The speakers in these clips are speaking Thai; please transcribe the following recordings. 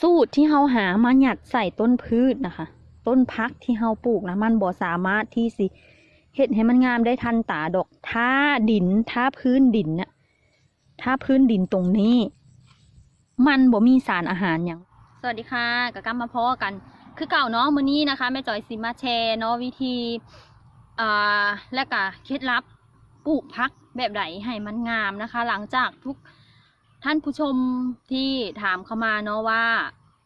สูตรที่เฮาหามาหยัดใส่ต้นพืชนะคะ ต้นพักที่เฮาปลูกนะมันบ่สามารถที่สิเฮ็ดให้มันงามได้ทันตาดอก ถ้าดิน ถ้าพื้นดินน่ะถ้าพื้นดินตรงนี้ มันบ่มีสารอาหารอย่าง สวัสดีค่ะกับกลับมาพอกัน คือเก่าเนาะมื้อนี้นะคะแม่จอยสิมาแชร์เนาะวิธีอ่าและก็เคล็ดลับปลูกพักแบบไหนให้มันงามนะคะ หลังจากทุก ท่านผู้ชมที่ถามเข้ามาเนาะว่า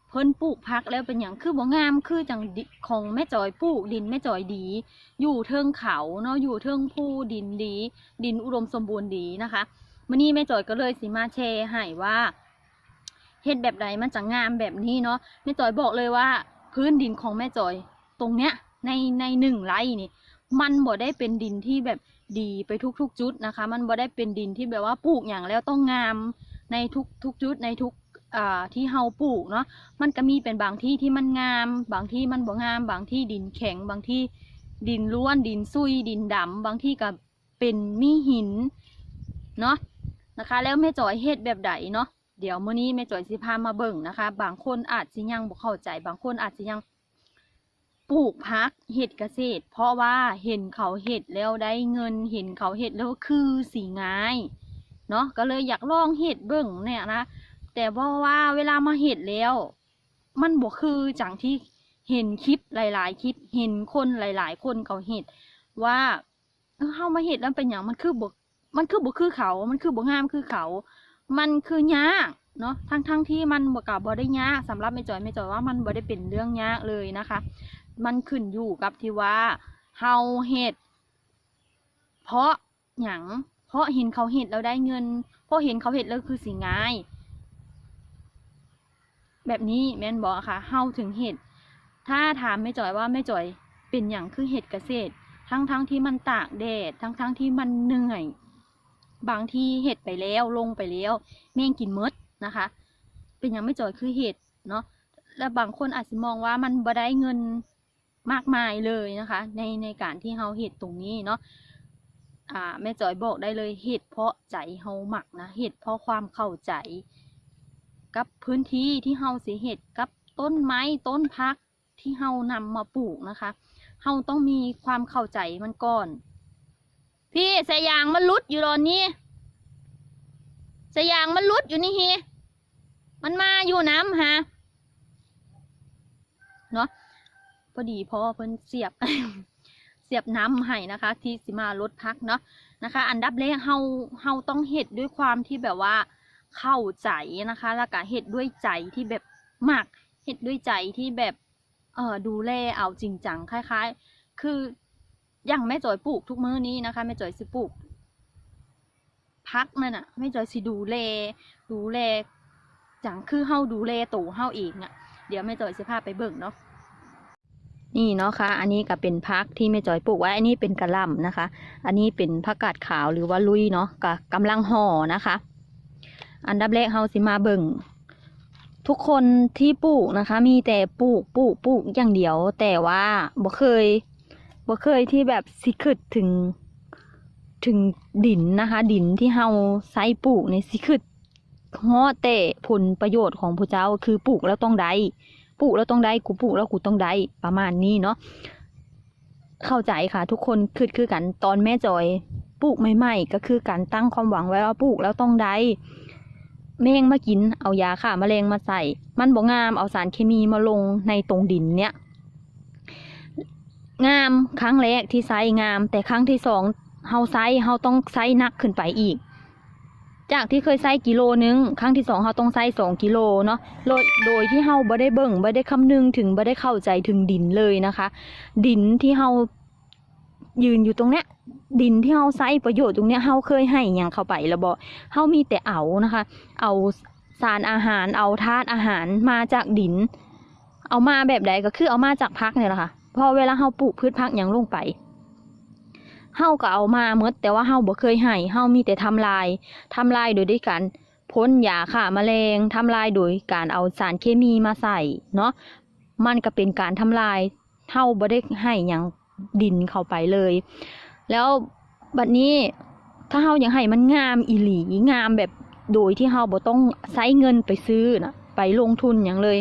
เพิ่นปลูกพักแล้วเป็นอย่างคือบ่งามคือจังของแม่จอยปลูกดินแม่จอยดี อยู่เทิงเขาเนาะอยู่เทิงภูดินดี ดินอุดมสมบูรณ์ดีนะคะมื้อนี้แม่จอยก็เลยสิมาแชร์ให้ว่าเฮ็ดแบบใดมันจะงามแบบนี้เนาะแม่จอยบอกเลยว่า พื้นดินของแม่จอยตรงเนี้ยในในหนึ่งไร่นี่ มันบ่ได้เป็นดินที่แบบดีไปทุกๆ จุดนะคะ มันบ่ได้เป็นดินที่แบบว่าปลูกอย่างแล้วต้องงาม ในทุกทุกจุดในทุกที่เฮาปลูกเนาะมันก็มีเป็นบางที่ที่มันงาม บางที่มันบ่งาม บางที่ดินแข็ง บางที่ดินล้วน ดินซุย ดินดำบางที่ก็เป็นมีหินเนาะนะคะ แล้วแม่จอยเฮ็ดแบบใดเนาะเดี๋ยวมื้อนี้แม่จอยสิพามาเบิ่งนะคะ บางคนอาจสิยังบ่เข้าใจ บางคนอาจสิยังปลูกพักเฮ็ดเกษตร เพราะว่าเห็นเขาเฮ็ดแล้วได้เงินเห็นเขาเฮ็ดแล้วคือสีง่าย เนาะก็เลยอยากลองเฮ็ดเบิ่งเนี่ยนะแต่ว่าว่าเวลามาเห็ดแล้ว มันบ่คือจังที่เห็นคลิปหลาย ๆ คลิปเห็นคนหลาย ๆ คนเขาเห็ดว่าเออเฮามาเห็ดแล้วเป็นอย่างมันคือบ่มันคือบ่คือเขา มันคือบ่งามคือเขา มันคือยากเนาะทั้งทั้งที่มันบ่กับบ่ได้ยากสำหรับแม่จอยแม่จอยว่ามันบ่ได้เป็นเรื่องยากเลยนะคะ มันขึ้นอยู่กับที่ว่าเฮาเห็ดเพราะหยัง เพราะเห็นเขาเห็ดแล้วได้เงิน เพราะเห็นเขาเห็ดแล้วคือสิง่าย แบบนี้แม่นบอกค่ะเฮาถึงเห็ด ถ้าถามแม่จอยว่าแม่จอยเป็นอย่างคือเห็ดเกษตร ทั้งทั้งที่มันตากแดด ทั้งทั้งที่มันเหนื่อย บางที่เห็ดไปแล้วลงไปแล้วแม่งกินมดนะคะ เป็นอย่างไม่จอยคือเห็ดเนาะ และบางคนอาจจะมองว่ามันบ่ได้เงินมากมายเลยนะคะ ในในการที่เฮาเห็ดตรงนี้เนาะ อ่าแม่จอยบอกได้เลยเห็ดเพราะใจเฮาหมักนะเห็ดเพราะความเข้าใจ กับพื้นที่ที่เฮาสิเห็ดกับต้นไม้ต้นพักที่เฮานำมาปลูกนะคะเฮาต้องมีความเข้าใจมันก่อน พี่สายยางมันลุดอยู่ตอนนี้สายยางมันลุดอยู่นี่ฮีมันมาอยู่น้ำฮะเนาะพอดีพ่อเพิ่นเสียบ สียบน้ำให้นะคะ ที่สิมาลดพักเนาะนะคะ อันดับแรกเฮาเฮาต้องเห็ดด้วยความที่แบบว่าเข้าใจนะคะ แล้วก็เฮ็ดด้วยใจที่แบบมากเฮ็ดด้วยใจที่แบบเออดูแลเอาจริงจังคล้าย ๆ คืออย่างแม่จอยปลูกทุกมื้อนี้นะคะแม่จอยสิปลูกพักนั่นน่ะแม่จอยสิดูแลดูแลจังคือเฮาดูแลตัวเฮาเองอะ่ะเดี๋ยวแม่จอยสิพาไปเบิ่งเนาะ นี่เนาะค่ะ อันนี้ก็เป็นพักที่แม่จอยปลูกไว้ อันนี้เป็นกระล่ำนะคะ อันนี้เป็นผักกาดขาวหรือว่าลุยเนาะก็กำลังห่อนะคะ อันดับแรกเฮาสิมาเบิ่งทุกคนที่ปลูกนะคะ มีแต่ปลูกปลูกปลูกอย่างเดียว แต่ว่าบ่เคยบ่เคยที่แบบสิคิดถึง ถึงดินนะคะ ดินที่เฮาใช้ปลูกในสิคิดฮอดแต่ผลประโยชน์ของผู้เจ้าคือปลูกแล้วต้องได้ ปลูกแล้วต้องได้กูปลูกแล้วกูต้องได้ประมาณนี้เนาะเข้าใจค่ะ ทุกคนคิดคือกันตอนแม่จอยปลูกใหม่ๆก็คือการตั้งความหวังไว้ว่าปลูกแล้วต้องได้แมงมากินเอายาฆ่าแมลงมาใส่ มันบ่งามเอาสารเคมีมาลงในตรงดินเนี่ย งามครั้งแรกที่ใส่งาม แต่ครั้งที่สองเฮาใส่เฮาต้องใส่นักขึ้นไปอีก จากที่เคยใส่กิโลนึงครั้งที่สองเฮาต้องใส่สองกิโลเนาะโดยโดยที่เฮาบ่ได้เบิ่งบ่ได้คำนึงถึงบ่ได้เข้าใจถึงดินเลยนะคะ ดินที่เฮายืนอยู่ตรงเนี้ยดินที่เฮาใช้ประโยชน์ตรงเนี้ยเฮาเคยให้หยังเข้าไปแล้วบ่เฮามีแต่เอานะคะ เอาสารอาหารเอาธาตุอาหารมาจากดิน เอามาแบบใดก็คือเอามาจากพักเนี่ยแหละค่ะพอเวลาเฮาปลูกพืชพักหยังลงไป เฮาก็เอามาเมดแต่ว่าเฮาบ่เคยให้เฮามีแต่ทำลายทำลายโดยด้วยการพ่นยาฆ่าแมลงทำลายโดยการเอาสารเคมีมาใส่เนาะมันก็เป็นการทำลายเฮาบ่ได้ให้หยังดินเข้าไปเลย แล้วบัดนี้ถ้าเฮาอยากให้มันงามอีหลีงามแบบโดยที่เฮาบ่ต้องใช้เงินไปซื้อนะไปลงทุนอย่างเลย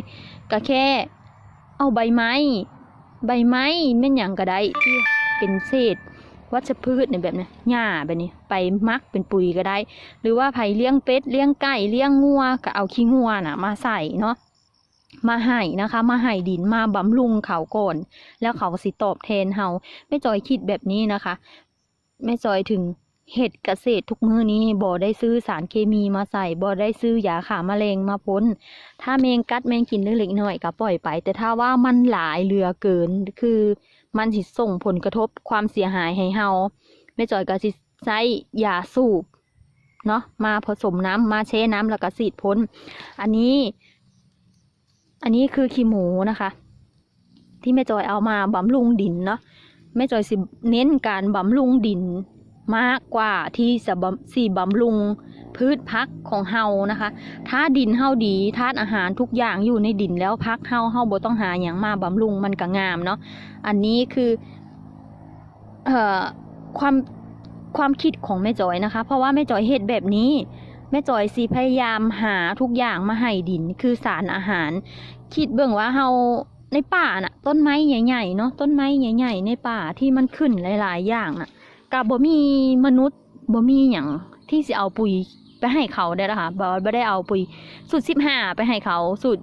ก็แค่ เอาใบไม้ ใบไม้แม่นหยังก็ได้ที่เป็นเศษ วัชพืชในแบบนี้หญ้าแบบนี้ ไปมักเป็นปุ๋ยก็ได้ หรือว่าไผ่เลี้ยงเป็ดเลี้ยงไก่เลี้ยงงัวก็เอาขี้งัวน่ะ มาใส่เนาะมาให้นะคะ มาให้ดินมาบำรุงเขาก่อนแล้วเขาสิตอบแทนเฮาแม่จอยคิดแบบนี้นะคะแม่จอยถึงเห็ดเกษตรทุกมือนี้บ่ได้ซื้อสารเคมีมาใส่บ่ได้ซื้อยาฆ่าแมลงมาพ่นถ้าแมงกัดแมงกินเล็กๆน้อยก็ปล่อยไป แต่ถ้าว่ามันหลายเหลือเกินคือ มันสิส่งผลกระทบความเสียหายให้เฮาแม่จอยก็สิใช้ยาสูบเนาะมาผสมน้ำมาเช่น้ำแล้วก็สีดพ้น อันนี้ อันนี้คือขี้หมูนะคะ ที่แม่จอยเอามาบำรุงดินเนาะแม่จอยสิเน้นการบำรุงดิน มากกว่าที่จะบสีบำรุงพืชพักของเฮานะคะ ถ้าดินเฮาดีธาตุอาหารทุกอย่างอยู่ในดินแล้วพักเฮาเฮาบ่ต้องหาอย่างมาบำรุงมันก็งามเนาะ อันนี้คือเอ่อความความคิดของแม่จอยนะคะ เพราะว่าแม่จอยเฮ็ดแบบนี้แม่จอยสิพยายามหาทุกอย่างมาให้ดินคือสารอาหาร คิดเบิ่งว่าเฮาในป่าน่ะ ต้นไม้ใหญ่ๆเนาะต้นไม้ใหญ่ๆในป่าที่มันขึ้นหลาย ๆ อย่างน่ะ กับบ่มีมนุษย์บ่มีหยังที่สิเอาปุ๋ยไปให้เขาได้ละค่ะบ่บ่ได้เอาปุ๋ยสูตร15ไปให้เขาสูตร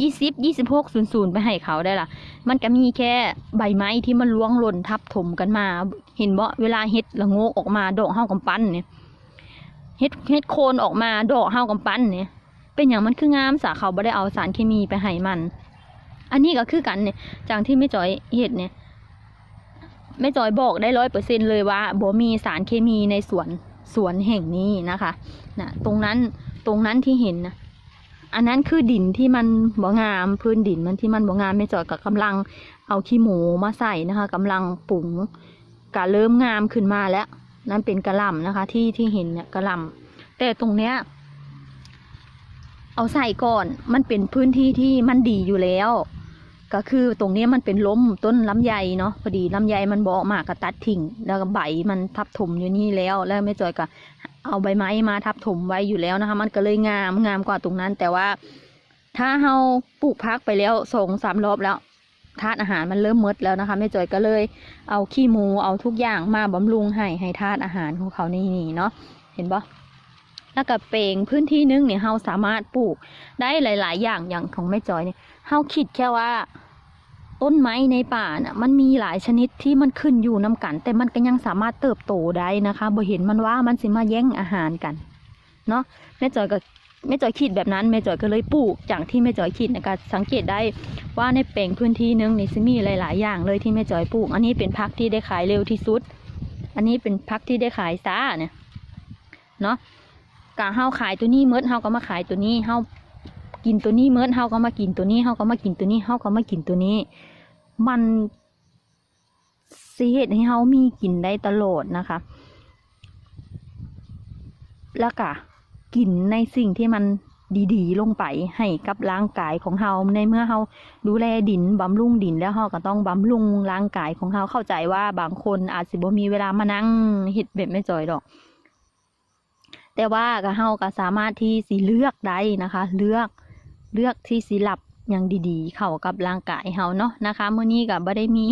20 26 00ไปให้เขาได้ละมันก็มีแค่ใบไม้ที่มันล่วงหล่นทับถมกันมา เห็นบ่เวลาเฮ็ดละโงกออกมาดอกเฮากำปั้นเนี่ยเฮ็ดเฮ็ดโคนออกมาดอกเฮากำปั้นเนี่ย เป็นอย่างมันคืองามสาเขาบ่ได้เอาสารเคมีไปให้มัน อันนี้ก็คือกันเนี่ยจากที่แม่จอยเฮ็ดเนี่ย แม่จอยบอกได้ร้อยเปอร์เซ็นเลยว่าบ่มีสารเคมีในสวนสวนแห่งนี้นะคะนะตรงนั้นตรงนั้นที่เห็นนะอันนั้นคือดินที่มันบ่งามพื้นดินมันที่มันบ่งามแม่จอยก็กำลังเอาขี้หมูมาใส่นะคะกำลังปรุงก็เริ่มงามขึ้นมาแล้ว นั่นเป็นกระลำนะคะ ที่ที่เห็นเนี่ยกระลำแต่ตรงเนี้ยเอาใส่ก่อนมันเป็นพื้นที่ที่มันดีอยู่แล้ว ก็คือตรงนี้มันเป็นล้มต้นลำไยเนาะพอดีลำไยมันบออกมากก็ตัดทิ้งแล้วก็ใบมันทับถมอยู่นี่แล้วแล้วแม่จอยก็เอาใบไม้มาทับถมไว้อยู่แล้วนะคะ มันก็เลยงามงามกว่าตรงนั้น แต่ว่าถ้าเฮาปลูกพักไปแล้วสองสามรอบแล้วธาตุอาหารมันเริ่มมดแล้วนะคะแม่จอยก็เลยเอาขี้หมูเอาทุกอย่างมาบำรุงให้ให้ธาตุอาหารของเขานี่นี่เนาะเห็นปะ แล้วก็เปลงพื้นที่นึงเนี่ยเฮาสามารถปลูกได้หลาย ๆ อย่างอย่างของแม่จอยเนี่ยเฮาคิดแค่ว่าต้นไม้ในป่าน่ะมันมีหลายชนิดที่มันขึ้นอยู่น้กัน แต่มันก็ยังสามารถเติบโตได้นะคะบ่เห็นมันว่ามันสิมาแย่งอาหารกันเนาะแม่จอยก็แม่จอยคิดแบบนั้นแม่จอยก็เลยปลูกจากที่แม่จอยคิดนะคะสังเกตได้ว่าในแปลงพื้นที่นึงนี่สิมีหลาย ๆ อย่างเลยที่แม่จอยปลูก อันนี้เป็นพักที่ได้ขายเร็วที่สุด อันนี้เป็นพักที่ได้ขายซ่าเนี่ยเนาะ กะเฮาขายตัวนี้เมิดเฮาก็มาขายตัวนี้เฮากินตัวนี้เมิดเฮาก็มากินตัวนี้เฮาก็มากินตัวนี้เฮาก็มากินตัวนี้ มันสิเฮ็ดให้เฮามีกินได้ตลอดนะคะ แล้วก็กินในสิ่งที่มันดีๆ ลงไปให้กับร่างกายของเฮาในเมื่อเฮาดูแลดินบำรุงดินแล้วเฮาก็ต้องบำรุงร่างกายของเฮาเข้าใจว่าบางคนอาจสิบ่มีเวลามานั่งเฮ็ดแบบไม่จอยดอก แต่ว่าก็เฮาก็สามารถที่สิเลือกได้นะคะ เลือกเลือกที่สิหลับอย่างดีๆ เข้ากับร่างกายเฮาเนาะนะคะเมื้อนี้ก็บ่ได้มี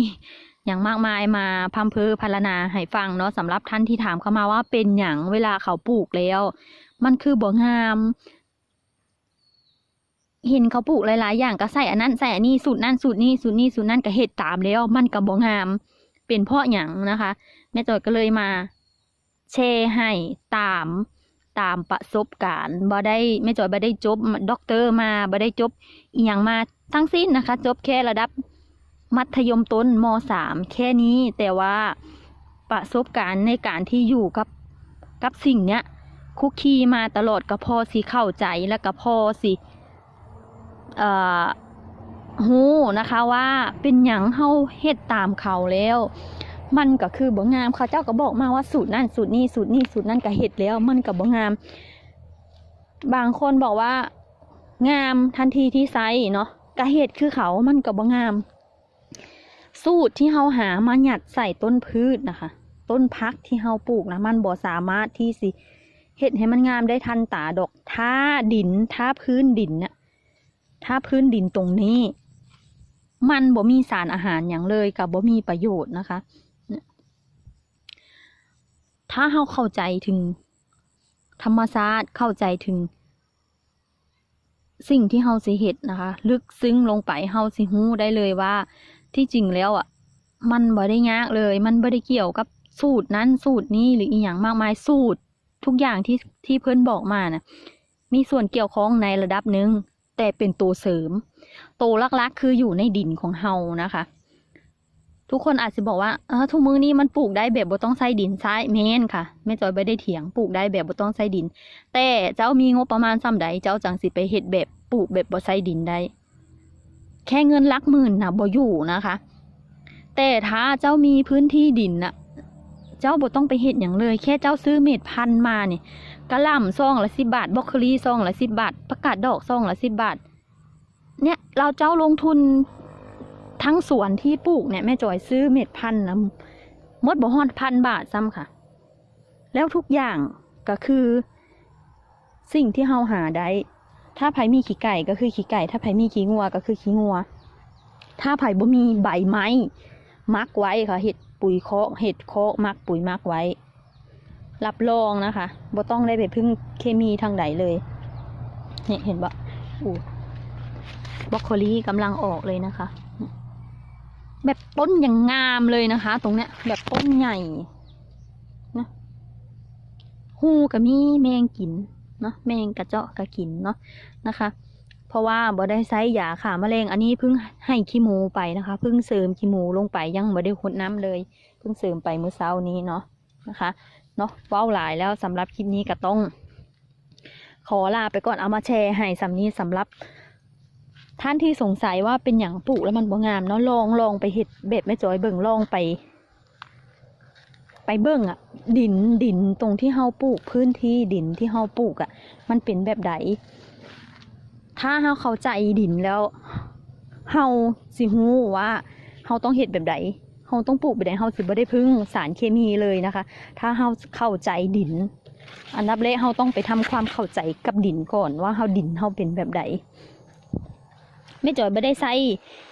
อย่างมากมายมาพัมเพอพรรณนาให้ฟังเนาะสำหรับท่านที่ถามเข้ามาว่าเป็นหยังเวลาเขาปลูกแล้ว มันคือบ่งามเห็นเขาปลูกหลายๆ อย่างก็ใส่อันนั้นใส่อันนี้สูตรนั้นสูตรนี้สูตรนี้สูตรนั้นก็เฮ็ดตามแล้ว มันก็บ่งาม เป็นเพราะหยังนะคะแม่จอยก็เลยมาแชร์ให้ตาม ตามประสบการณ์บ่ได้ไม่จอยบ่ได้จบด็อกเตอร์มาบ่ได้จบอีหยังมาทั้งสิ้นนะคะ จบแค่ระดับมัธยมต้นมสามแค่นี้แต่ว่าประสบการณ์ในการที่อยู่กับกับสิ่งเนี้ยคุกคีมาตลอดก็พอสิเข้าใจแล้วก็พอสิเอ่อฮู้นะคะว่าเป็นหยังเฮาเฮ็ดตามเขาแล้ว มันก็คือบ่งามเขาเจ้าก็บอกมาว่าสูตรนั่นสูตรนี้สูตรนี้สูตรนั่นก็เฮ็ดแล้ว มันก็บ่งาม บางคนบอกว่า งามทันทีที่ไซเนาะก็เฮ็ดคือเขามันก็บ่งาม สูตรที่เฮาหามาหยัดใส่ต้นพืชนะคะ ต้นพักที่เฮาปลูกนะมันบ่สามารถที่สิเฮ็ดให้มันงามได้ทันตาดอกถ้าดินถ้าพื้นดินเนี่ยถ้าพื้นดินตรงนี้ มันบ่มีสารอาหารอย่างเลยกับบ่มีประโยชน์นะคะ ถ้าเราเข้าใจถึง ธรรมชาติเข้าใจถึง สิ่งที่เฮาสิเฮ็ดนะคะ ลึกซึ้งลงไปเฮาสิฮู้ได้เลยว่า ที่จริงแล้วอะ มันบ่ได้ยากเลย มันบ่ได้เกี่ยวกับสูตรนั้นสูตรนี้หรืออีหยังมากมายสูตร ทุกอย่างที่ที่เพิ่นบอกมานะมีส่วนเกี่ยวข้องในระดับหนึ่งแต่เป็นตัวเสริม ตัวลักๆคืออยู่ในดินของเฮานะคะ ทุกคนอาจจะบอกว่าเออทุกมือนี้มันปลูกได้แบบบ่ต้องใส่ดินใช้แม่นค่ะแม่จอยไม่ได้เถียงปลูกได้แบบบ่ต้องใส่ดิน แต่เจ้ามีงบประมาณส่ำใดเจ้าจังสิไปเฮ็ดแบบปลูกแบบบ่ใส่ดินได้ แค่เงินลักหมื่นนะบ่อยู่นะคะ แต่ถ้าเจ้ามีพื้นที่ดินน่ะเจ้าบ่ต้องไปเฮ็ดอย่างเลย แค่เจ้าซื้อเม็ดพันธุ์มาเนี่ยกะหล่ำซองละสิบบาทบรอกโคลีซองละสิบบาทประกาศดอกซองละสิบบาทเนี่ยเราเจ้าลงทุน ทั้งสวนที่ปลูกเนี่ยแม่จอยซื้อเม็ดพันธุ์นะมดบ่ฮอดพันบาทซ้ำค่ะ แล้วทุกอย่างก็คือ สิ่งที่เฮาหาได้ ถ้าไผมีขี้ไก่ก็คือขี้ไก่ ถ้าไผมีขี้งัวก็คือขี้งัว ถ้าไผบ่มีใบไม้มักไว้ค่ะเห็ดปุ๋ยเคาะเห็ดเคาะมักปุ๋ยมักไว้ รับรองนะคะบ่ต้องได้ไปพึ่งเคมีทางใดเลยเนี่ยเห็นบ่อู้บรอกโคลีกำลังออกเลยนะคะ แบบต้นอย่างงามเลยนะคะ ตรงเนี้ย แบบต้นใหญ่นะหูก็มีแมงกินเนาะแมงกระเจาะกระกินเนาะนะคะ เพราะว่าบ่ได้ใช้ยาขาแมลงอันนี้เพิ่งให้ขี้หมูไปนะคะเพิ่งเสริมขี้หมูลงไปยังบ่ได้หดน้ำเลย เพิ่งเสริมไปเมื่อเช้านี้เนาะนะคะเนาะเว้าหลายแล้วสำหรับคลิปนี้ก็ต้อง ขอลาไปก่อนเอามาแชร์ให้สำนี้สำหรับ ท่านที่สงสัยว่าเป็นอย่างปลูกแล้วมันบ่งามเนาะลองลองไปเห็ดแบบแม่จอยเบิ่งลองไป ไปเบิ่งอะดินดินตรงที่เฮาปลูกพื้นที่ดินที่เฮาปลูกอะมันเป็นแบบใดถ้าเฮาเข้าใจดินแล้วเฮาสิฮู้ว่าเฮาต้องเฮ็ดแบบใดเฮาต้องปลูกแบบใดเฮาสิบ่ได้พึ่งสารเคมีเลยนะคะ ถ้าเฮาเข้าใจดิน อันดับแรกเฮาต้องไปทำความเข้าใจกับดินก่อนว่าเฮาดินเฮาเป็นแบบใด ไม่จอยบ่ได้ใส่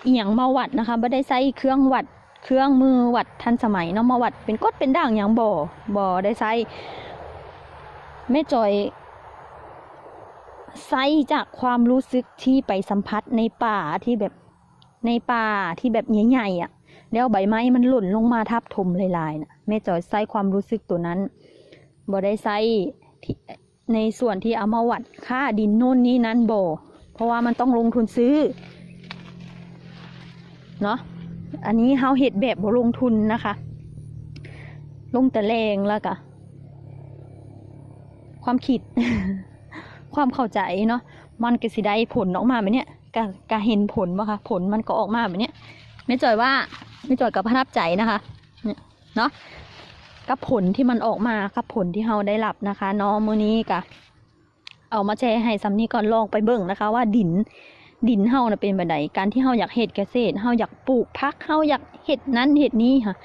อีหยังมาวัดนะคะบ่ได้ใส่เครื่องวัด เครื่องมือวัดทันสมัยเนาะมาวัด เป็นกดเป็นด่างหยังบ่บ่ได้ใส่แม่จอยไซจากความรู้สึกที่ไปสัมผัสในป่าที่แบบในป่าที่แบบใหญ่ๆอะ แล้วใบไม้มันหล่นลงมาทับถมลายๆนะแม่จอยไซความรู้สึกตัวนั้นบ่ได้ไซในส่วนที่เอามาวัดค่าดินโน่นนี้นั้นบ่ เพราะว่ามันต้องลงทุนซื้อ เนาะอันนี้เฮาเห็ดแบบบ่ลงทุนนะคะ ลงแต่แรงแล้วก็ความคิด ความเข้าใจเนาะมันก็สิได้ผลออกมาแบบเนี้ยก็กเห็นผลบ่คะผลมันก็ออกมาแบบเนี้ยไม่จอยว่าไม่จอยกับประทับใจนะคะเนาะกับผลที่มันออกมากับผลที่เราได้รับนะคะเนาะมื้อนี้ก็ เอามาแชร์ให้ซัมนี่ก่อนลองไปเบิ่งนะคะ ว่าดินดินเฮานะเป็นแบบใดการที่เฮาอยากเฮ็ดเกษตรเฮาอยากปลูกพักเฮาอยากเฮ็ดนั้นเฮ็ดนี้ค่ะ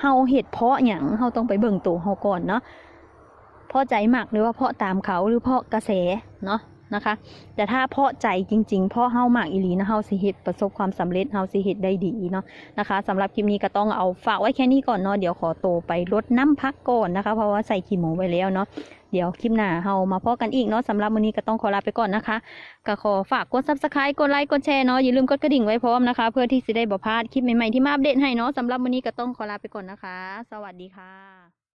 เฮาเฮ็ดเพาะหยังเฮาต้องไปเบิ่งตัวเฮาก่อนเนาะเพราะใจหมักหรือว่าเพาะตามเขาหรือเพาะกระแสเนาะนะคะ แต่ถ้าเพาะใจจริงๆเพาะเฮาหมักอีหลีนะเฮาสิเฮ็ดประสบความสำเร็จเฮาสิเฮ็ดได้ดีเนาะนะคะสำหรับคลิปนี้ก็ต้องเอาฝากไว้แค่นี้ก่อนเนาะเดี๋ยวขอโตวไปลดน้ำพักก่อนนะคะ เพราะว่าใส่ขี้หมูไว้แล้วเนาะ เดี๋ยวคลิปหน้าเฮามาพอกันอีกเนาะสำหรับวันนี้ก็ต้องขอลาไปก่อนนะคะก็ขอฝากกด subscribe กดไลค์กดแชร์เนาะอย่าลืมกดกระดิ่งไว้พร้อมนะคะ เพื่อที่จะได้บ่พลาดคลิปใหม่ๆที่มาอัปเดตให้เนาะสำหรับวันนี้ก็ต้องขอลาไปก่อนนะคะ สวัสดีค่ะ